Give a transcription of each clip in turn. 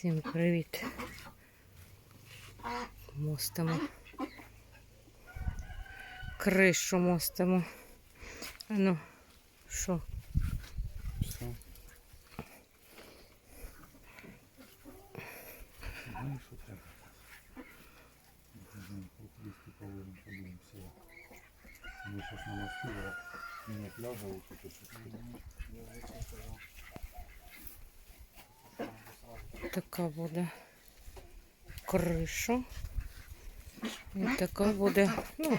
Всім привіт. Мостимо. Кришу мостимо. Ну, що? Все. Ну, що треба? Блин, Листки положим, подивимося. Ми щось намастили, а мені пляжа вот тут щось. Така буде криша. І така буде, ну,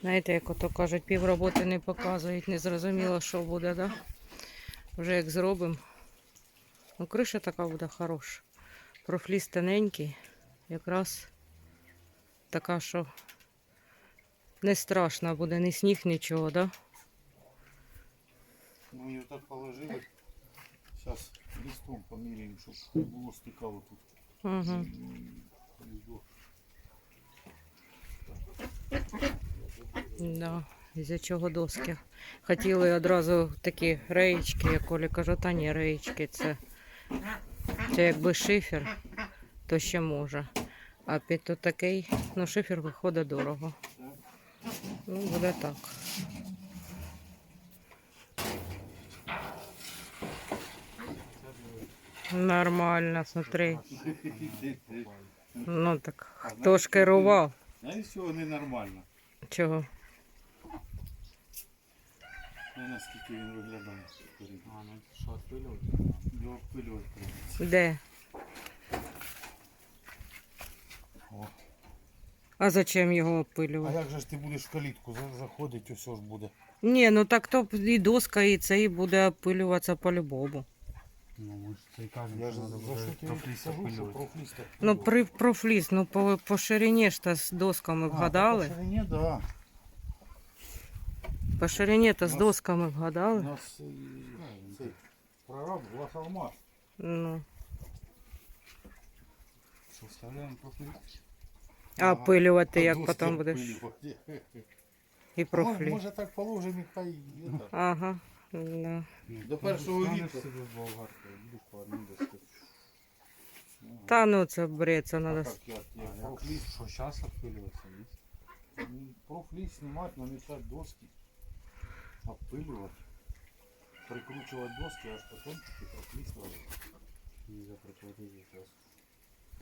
знаєте, як ото кажуть, півроботи не показують, не зрозуміло, що буде, да? Вже як зробимо. Ну, криша така буде хороша. Профліс тоненький, якраз така, що не страшно буде, ні сніг, нічого, да? Ми її так положили. Зараз листом поміряємо, щоб не було стикало тут. Угу. Да, із-за чого доски. Хотіли одразу такі реєчки, як Оля каже, та ні, реєчки це, це якби шифер, то ще може. А під то такий, ну шифер виходить дорого. Ну, буде так. Нормально, смотри. Ну так, хто ж керував? Знаєш, чого ненормально? Чого? Не наскільки він виглядає. А, ну это что, отпыливать? Його обпилювати. Де? О. А зачем його опилювати? А як же ж ти будеш в калітку за- заходити, ось ж буде. Ні, ну так то і доска, і це і буде опилюватися по-любому. Ну, мы же це і кажемо, Я ж що за надо що буде профліс кажу, що опилювати. профліс Ну, при профліс, ну по, по ширині ж та з досками А, вгадали. по ширині, да. По ширині та з Нас- досками У вгадали. нас е, цей прораб глаз алмаз. Ну. Що, вставляємо профліс? А опилювати як Доски потім будеш. обпилювати. І Може, профліс. може так положимо і хай. так. Ага. Да. До першого віку. собі в болгарку, буквально доски. Та ну це бред, це А треба. как я, А я як? профліс, Що, зараз опилюватися? ні? м, профліс знімати, намічати доски, обпилювати, прикручувати доски, аж потім тільки профліс ложити. Нельзя прикладати якраз.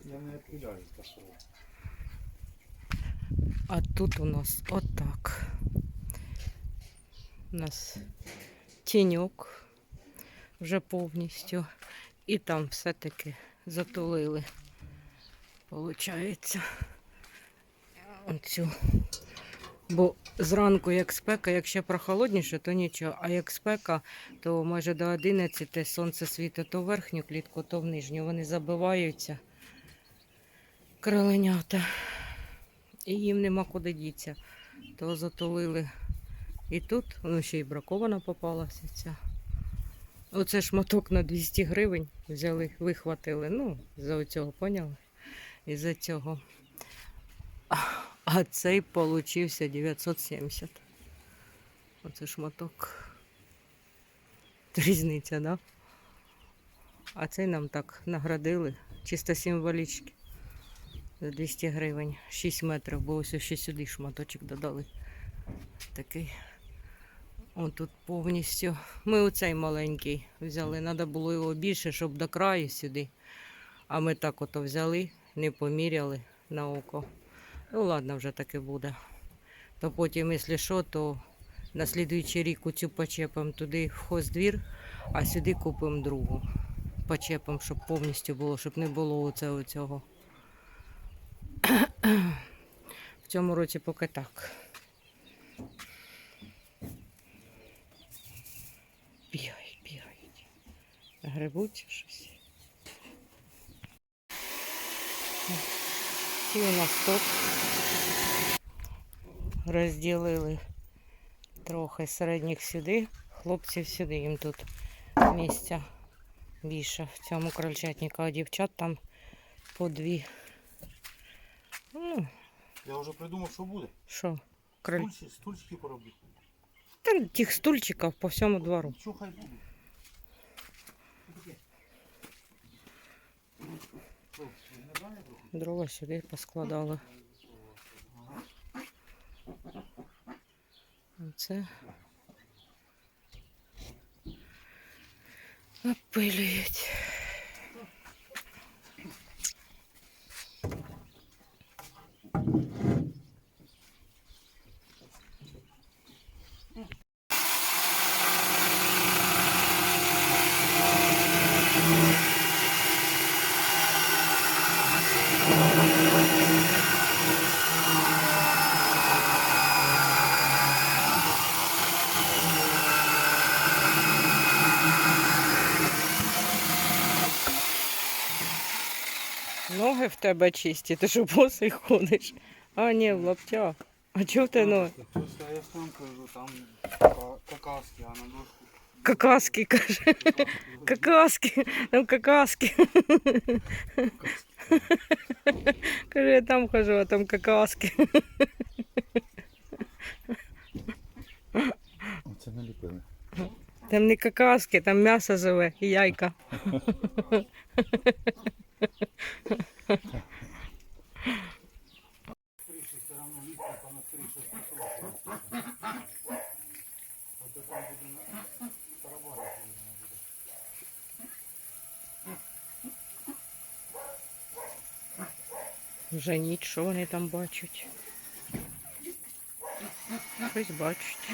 Я не відпиляю так. А тут у нас отак. У нас тіньок вже повністю. І там все-таки затулили. Получається. Оцю. Бо зранку як спека, якщо прохолодніше, то нічого. А як спека, то майже до 11 сонце світить то в верхню клітку, то в нижню. Вони забиваються. Кроленята і їм нема куди дітися. То затулили. І тут, ну ще й бракована попалася ця. Оце шматок на 200 гривень взяли, вихватили. Ну, за цього, поняли? І за цього. А цей получився 970. Оце шматок. Різниця, да? А цей нам так наградили. Чисто символічки за 200 гривень. 6 метрів, бо ось ще сюди шматочок додали. Такий. О, тут повністю. Ми оцей маленький взяли. Треба було його більше, щоб до краю сюди. А ми так ото взяли, не поміряли на око. Ну ладно, вже таки буде. То потім, якщо що, то на слідуючий рік оцю почепимо туди в хоздвір, а сюди купимо другу. Почепимо, щоб повністю було, щоб не було оцього. В цьому році поки так. Бігають, бігають. Грибуть щось. Ці у нас тут розділили трохи середніх сюди, хлопців сюди, їм тут місця більше в цьому крольчатнику, а дівчат там по дві. Ну, Я вже придумав, що буде. що, кроль... Стульчики, стульчики поробити. Та тих стульчиків по всьому двору. Що хай буде? Що, не знаю трохи? Дрова сюди поскладали. Оце. Опилюють. в тебе чисті, ти що босий ходиш. А, ні, в лаптях. А чого в тебе ноги? Просто я ж там кажу, там ка- какаски, а на дошку. Какаски, каже. Какаски, там какаски. Каже, я там хожу, а там какаски. Оце наліпили. Там не какаски, там м'ясо живе і яйка. там бачать. Щось бачать.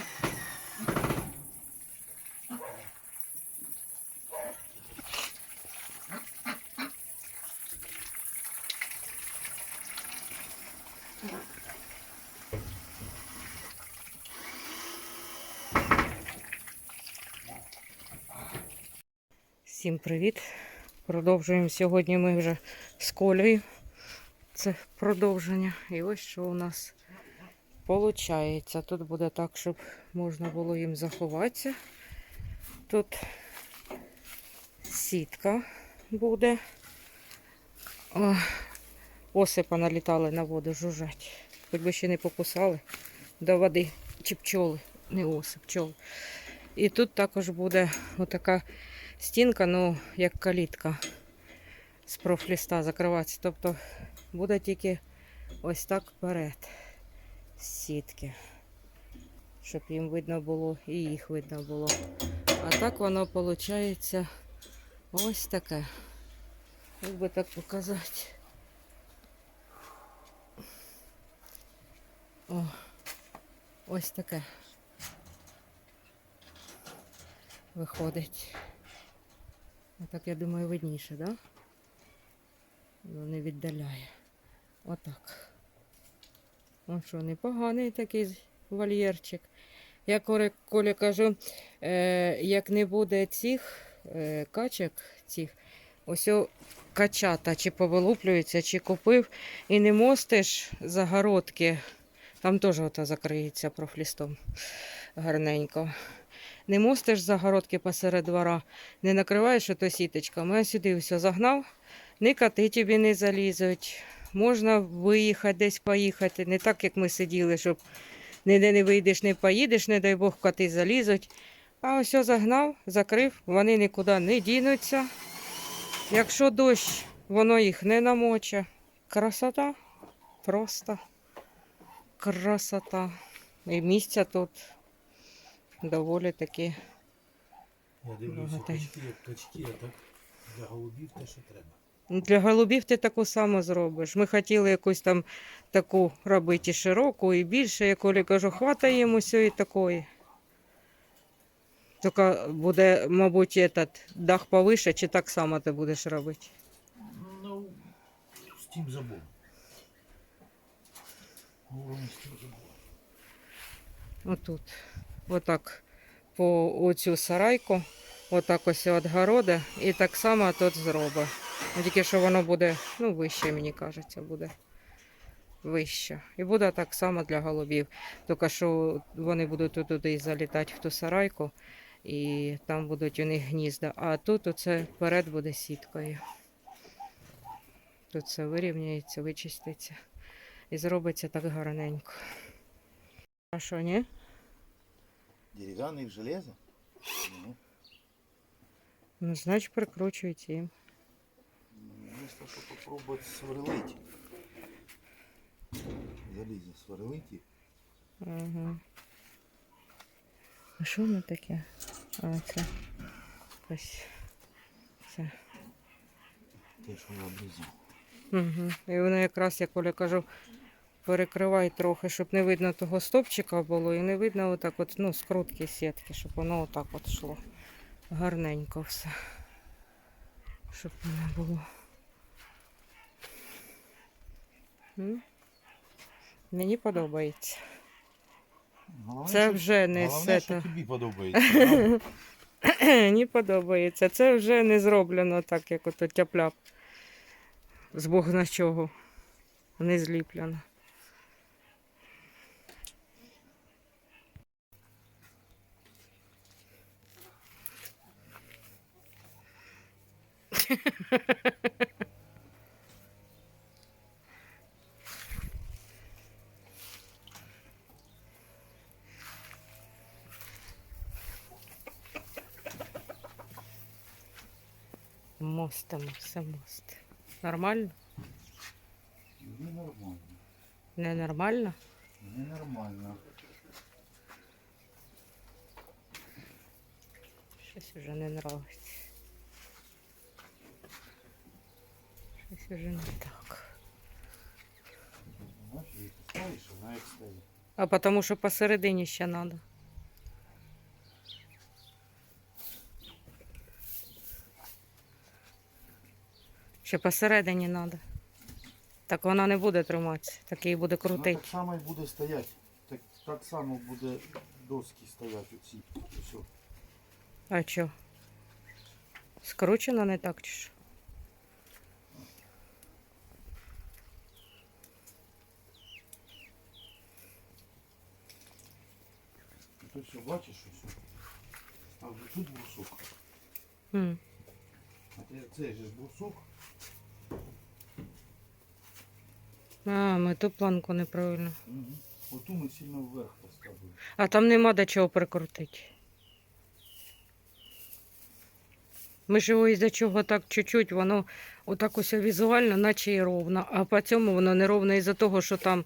Всім привіт! Продовжуємо сьогодні ми вже з Колею. Це продовження. І ось що у нас виходить. Тут буде так, щоб можна було їм заховатися. Тут сітка буде. О, осипа налітали на воду, жужжать. Хоч би ще не покусали до води. Чи пчоли, не оси, пчоли. І тут також буде отака стінка, ну, як калітка з профліста закриватися. Тобто буде тільки ось так вперед з сітки, щоб їм видно було і їх видно було. А так воно виходить ось таке. Як би так показати. О, ось таке. Виходить. Отак, я думаю, видніше, так? Да? Ну, не віддаляє. Отак. О, що, непоганий такий вольєрчик. Я Коля кажу, е, як не буде цих е, качок, цих, ось качата чи повилуплюються, чи купив, і не мостиш загородки. Там теж ото закриється профлістом гарненько. Не мостиш загородки посеред двора, не накриваєш ото сіточками, а сюди все загнав, ні коти тобі не залізуть. Можна виїхати, десь поїхати. Не так, як ми сиділи, щоб ніде не вийдеш, не поїдеш, не дай Бог, коти залізуть. А ось загнав, закрив, вони нікуди не дінуться. Якщо дощ, воно їх не намоче. Красота. Просто красота. І місця тут доволі таки. Я дивлюся, качки, качки, а так для голубів те, що треба. Для голубів ти таку саму зробиш. Ми хотіли якусь там таку робити широку, і більше. Я Колі кажу, хватає їм усього і такої. Тільки буде, мабуть, этот дах повише, чи так само ти будеш робити. Ну, з тим забув. Отут. Отак по оцю сарайку, отак ось відгороди, і так само тут зробить. Ну, Тільки що воно буде, ну, вище, мені кажеться, буде. Вище. І буде так само для голубів. Тільки що вони будуть туди залітати в ту сарайку, і там будуть у них гнізда. А тут оце вперед буде сіткою. Тут все вирівняється, вичиститься. І зробиться так гарненько. А що, ні? Деревянный железо? Ну, Ну, значить, прикручують їм. Если Треба попробувати сверлити. Залізо сверлити. Угу. А що воно таке? А, це ось. Це. Те, що я обрізав. Угу. І воно якраз, як Оля кажу, перекривай трохи, щоб не видно того стопчика було, і не видно отак от, ну, скрутки сітки, щоб воно отак от йшло. Гарненько все. Щоб не було. М? Мені подобається. Головне, Це що- вже не Головне, все. що то- тобі подобається. правда? Мені подобається. Це вже не зроблено так, як ото тяпляп. З Бог на чого. Не зліплено. Мостимо, все мост. Нормально? Ненормально. Ненормально? Ненормально. Щось вже не нравиться. Щось вже не так. А тому що посередині ще треба. Ще посередині треба. Так вона не буде триматися, так її буде крутити. так само і буде стояти. Так, так само буде доски стояти оці. Все. А що? Скручено не так чи що? Ти все бачиш ось? А вже тут брусок. М. А цей же ж брусок. А, ми ту планку неправильно. Угу. Оту ми сильно вверх поставили. А там нема до чого прикрутити. Ми ж його із-за чого так чуть-чуть, воно отак ось візуально, наче і ровно. А по цьому воно не ровно із-за того, що там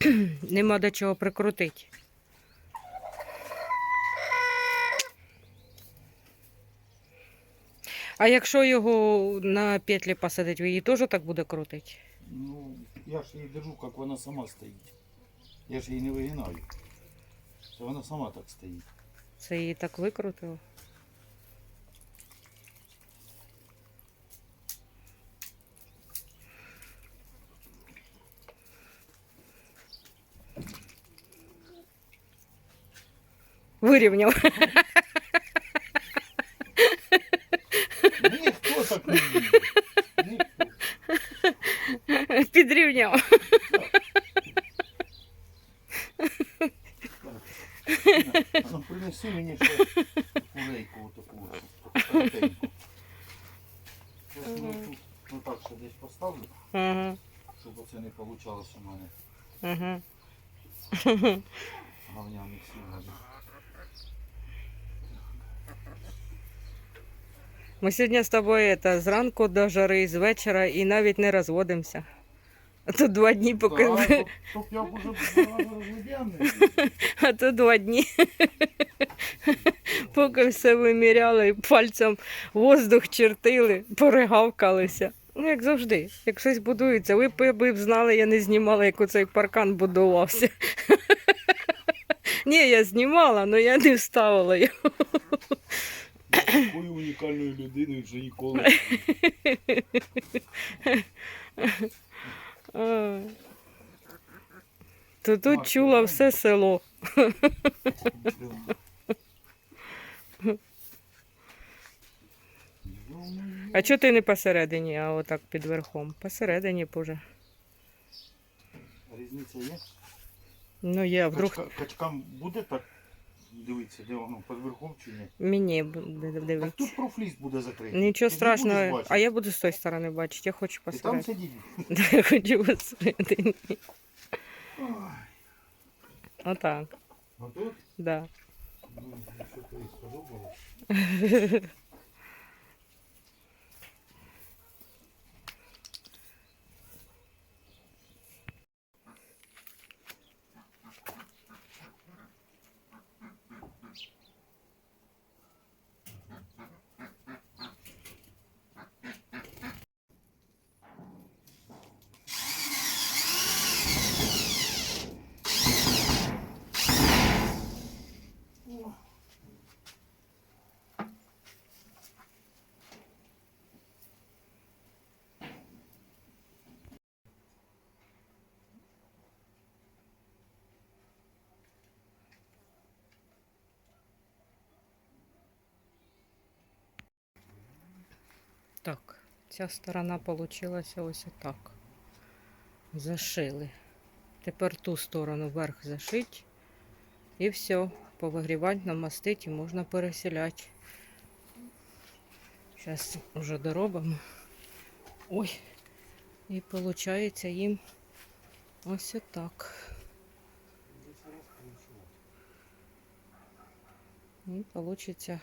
нема до чого прикрутити. А якщо його на петлі посадити, її теж так буде крутити? Ну, я ж її держу, як вона сама стоїть. Я ж її не вигинаю. Це вона сама так стоїть. Це її так викрутило. Вирівняв. Підрівняв. Ну, принеси мені ще курейку таку коротеньку. Ось ну, тут, ну так ще десь поставлю, Ага, щоб оце не вийшло у мене ага. говняних. Ми сьогодні з тобою это, зранку до жари, з вечора і навіть не розводимося. А то два дні поки. Так, то я б уже. А то два дні. Поки все виміряли пальцем воздух чертили, перегавкалися. Ну, як завжди, як щось будується. Ви б ви б знали, я не знімала, як оцей паркан будувався. Ні, я знімала, але я не вставила його. Такою унікальною людиною вже ніколи. То тут чула все село. А чого ти не посередині, а отак під верхом? Посередині б уже. Різниця є? Ну є, вдруг качкам буде так дивитися, де воно під верхом чи ні? мені буде Так дивитися. тут профліс буде закритий. Нічого Ти не будеш страшного, бачити. а я буду з тої сторони бачити, я хочу І там посередині. сидіть. Я хочу посередині. Ой, Отак, А тут? да. Ну, що тобі сподобалось? Так, ця сторона получилася ось отак. Зашили. Тепер ту сторону вверх зашить. І все. Повигрівати, намастити і можна переселяти. Зараз вже доробимо. Ой. І виходить їм ось отак. І вийде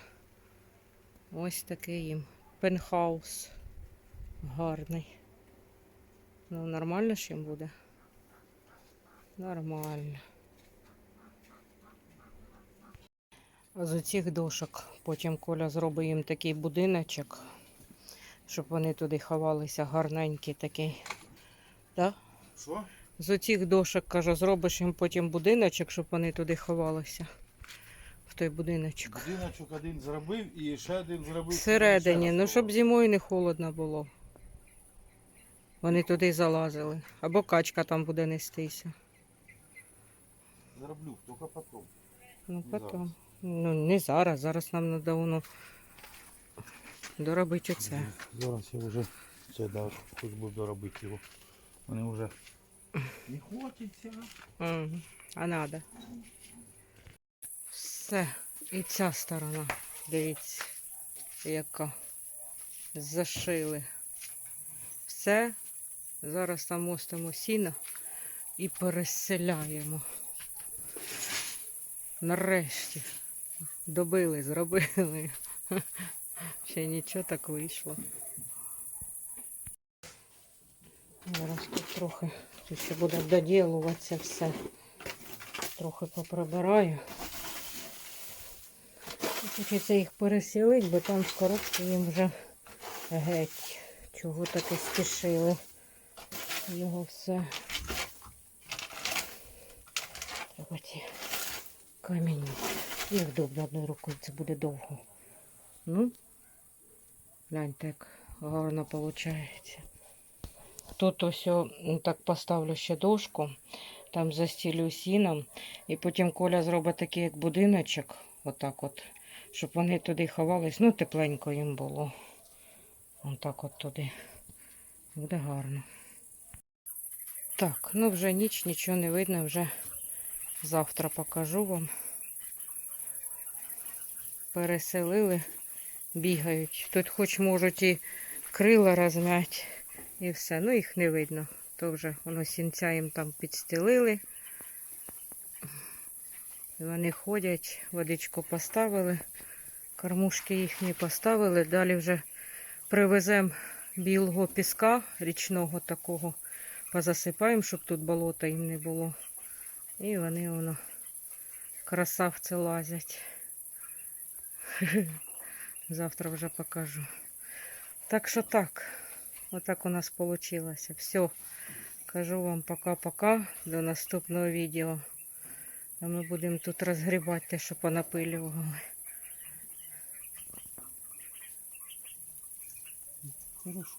ось такий їм пентхаус гарний. Ну, нормально ж їм буде? Нормально. А з цих дошок потім Коля зробить їм такий будиночок, щоб вони туди ховалися гарненький такий. Да? Що? З оцих дошок, кажу, зробиш їм потім будиночок, щоб вони туди ховалися. Той будиночок. Будиночок один зробив і ще один зробив. Всередині, ну щоб зимою не холодно було. Вони туди залазили. Або качка там буде нестися. Зроблю, тільки потім. Ну, потім. Ну, не зараз. Зараз нам треба воно доробити оце. Зараз я вже це да, хоч би доробити його. Вони вже не хочеться. Мгм. А треба. Все. І ця сторона. Дивіться, яка. Зашили. Все. Зараз там мостимо сіно і переселяємо. Нарешті. Добили, зробили. Ще нічого так вийшло. Зараз тут трохи тут ще буде доділуватися все. Трохи поприбираю. Хочеться їх переселити, бо там з коробки їм вже геть. Чого таки спішили. Його все. Треба ті камінь. Невдобно одною рукою, це буде довго. Ну, гляньте, як гарно виходить. Тут ось так поставлю ще дошку, там застілю сіном, і потім Коля зробить такий як будиночок, отак от, щоб вони туди ховались, ну тепленько їм було. Отак от туди. Буде гарно. Так, ну вже ніч, нічого не видно, вже завтра покажу вам. Переселили, бігають. Тут хоч можуть і крила розм'яти. І все. Ну їх не видно. То вже воно сінця їм там підстелили. Вони ходять, водичку поставили, кормушки їхні поставили. Далі вже привеземо білого піска, річного такого, позасипаємо, щоб тут болота їм не було. І вони воно красавці лазять. Завтра вже покажу. Так що так. Отак у нас вийшло. Все. Кажу вам пока-пока. До наступного відео. А ми будемо тут розгрібати те, що понапилювали. Хорошо.